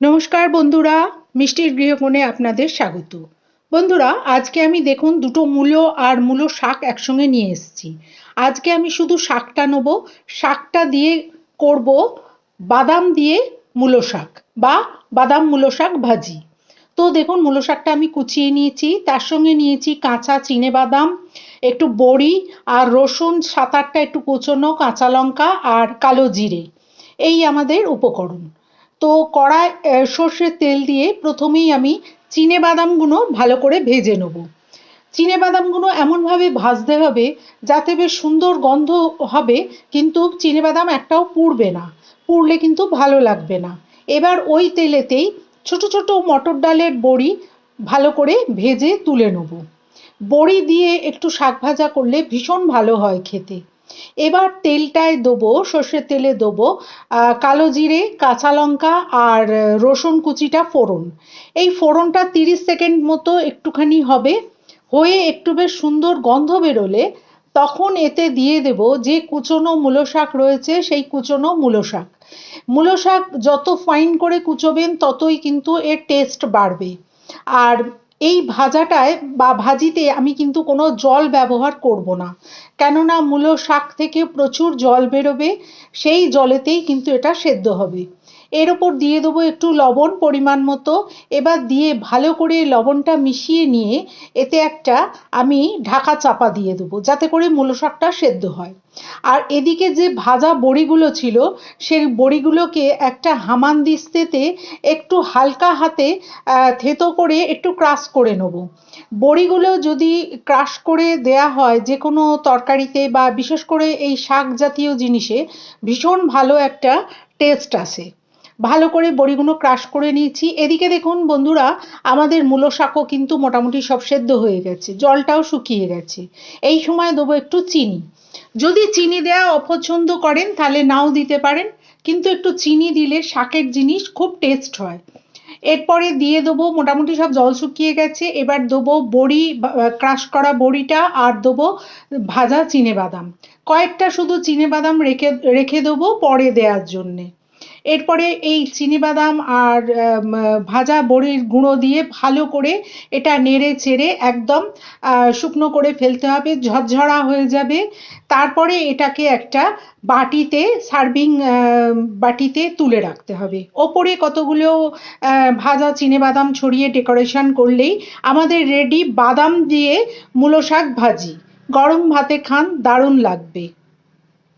নমস্কার বন্ধুরা, মিষ্টির গৃহকোণে আপনাদের স্বাগত। বন্ধুরা, আজকে আমি দেখুন দুটো মূলো আর মূলো শাক একসঙ্গে নিয়ে এসেছি। আজকে আমি শুধু শাকটা নেব, শাকটা দিয়ে করব বাদাম দিয়ে মূলো শাক বা বাদাম মূলো শাক ভাজি। তো দেখুন, মূলো শাকটা আমি কুচিয়ে নিয়েছি, তার সঙ্গে নিয়েছি কাঁচা চিনে বাদাম, একটু বড়ি আর রসুন, সাত আটটা একটু কুচোনো কাঁচা লঙ্কা আর কালো জিরে। এই আমাদের উপকরণ। তো কড়ায় সর্ষের তেল দিয়ে প্রথমেই আমি চিনে বাদামগুলো ভালো করে ভেজে নেব। চিনে বাদামগুলো এমনভাবে ভাজতে হবে যাতে বেশ সুন্দর গন্ধ হবে, কিন্তু চিনে বাদাম একটাও পুড়বে না, পুড়লে কিন্তু ভালো লাগবে না। এবার ওই তেলেতেই ছোট ছোট মটর ডালের বড়ি ভালো করে ভেজে তুলে নেব। বড়ি দিয়ে একটু শাক ভাজা করলে ভীষণ ভালো হয় খেতে। এবার তেলটায় দেবো, সর্ষের তেলে দেবো কালো জিরে, কাঁচা লঙ্কা আর রসুন কুচিটা ফোড়ন। এই ফোড়নটা তিরিশ সেকেন্ড মতো একটুখানি হবে, হয়ে একটু বেশ সুন্দর গন্ধ বেরোলে তখন এতে দিয়ে দেব যে কুচনো মূলো শাক রয়েছে সেই কুচনো মূলো শাক। মূলো শাক যত ফাইন করে কুচোবেন ততই কিন্তু এর টেস্ট বাড়বে। আর এই ভাজাটায় বা ভাজিতে আমি কিন্তু কোনো জল ব্যবহার করব না। কেননা মূলো শাক থেকে প্রচুর জল বেরোবে, সেই জলেতেই কিন্তু এটা সেদ্ধ হবে। এর ওপর দিয়ে দেবো একটু লবণ পরিমাণ মতো। এবার দিয়ে ভালো করে লবণটা মিশিয়ে নিয়ে এতে একটা আমি ঢাকা চাপা দিয়ে দেবো, যাতে করে মূলো শাকটা সেদ্ধ হয়। আর এদিকে যে ভাজা বড়িগুলো ছিল, সেই বড়িগুলোকে একটা হামান দিস্তেতে একটু হালকা হাতে থেতো করে একটু ক্রাশ করে নেব। বড়িগুলো যদি ক্রাশ করে দেয়া হয় যে কোনো তরকারিতে বা বিশেষ করে এই শাক জাতীয় জিনিসে, ভীষণ ভালো একটা টেস্ট আসে। ভালো করে বড়িগুলো ক্রাশ করে নিয়েছি। এদিকে দেখুন বন্ধুরা, আমাদের মূলো শাকও কিন্তু মোটামুটি সব সেদ্ধ হয়ে গেছে, জলটাও শুকিয়ে গেছে। এই সময় দেবো একটু চিনি। যদি চিনি দেওয়া অপছন্দ করেন, তাহলে নাও দিতে পারেন, কিন্তু একটু চিনি দিলে শাকের জিনিস খুব টেস্ট হয়। এরপরে দিয়ে দেবো মোটামুটি সব জল শুকিয়ে গেছে, এবার দেবো বড়ি ক্রাশ করা বড়িটা, আর দেবো ভাজা চিনে বাদাম। কয়েকটা শুধু চিনে বাদাম রেখে রেখে দেবো পরে দেওয়ার জন্যে। এরপরে এই চিনিবাদাম আর ভাজা বড়ির গুঁড়ো দিয়ে ভালো করে এটা নেড়ে চেড়ে একদম শুকনো করে ফেলতে হবে, ঝরঝরা হয়ে যাবে। তারপরে এটাকে একটা বাটিতে, সার্ভিং বাটিতে তুলে রাখতে হবে। ওপরে কতগুলো ভাজা চিনেবাদাম ছড়িয়ে ডেকোরেশন করলেই আমাদের রেডি বাদাম দিয়ে মূলো শাক ভাজি। গরম ভাতে খান, দারুণ লাগবে।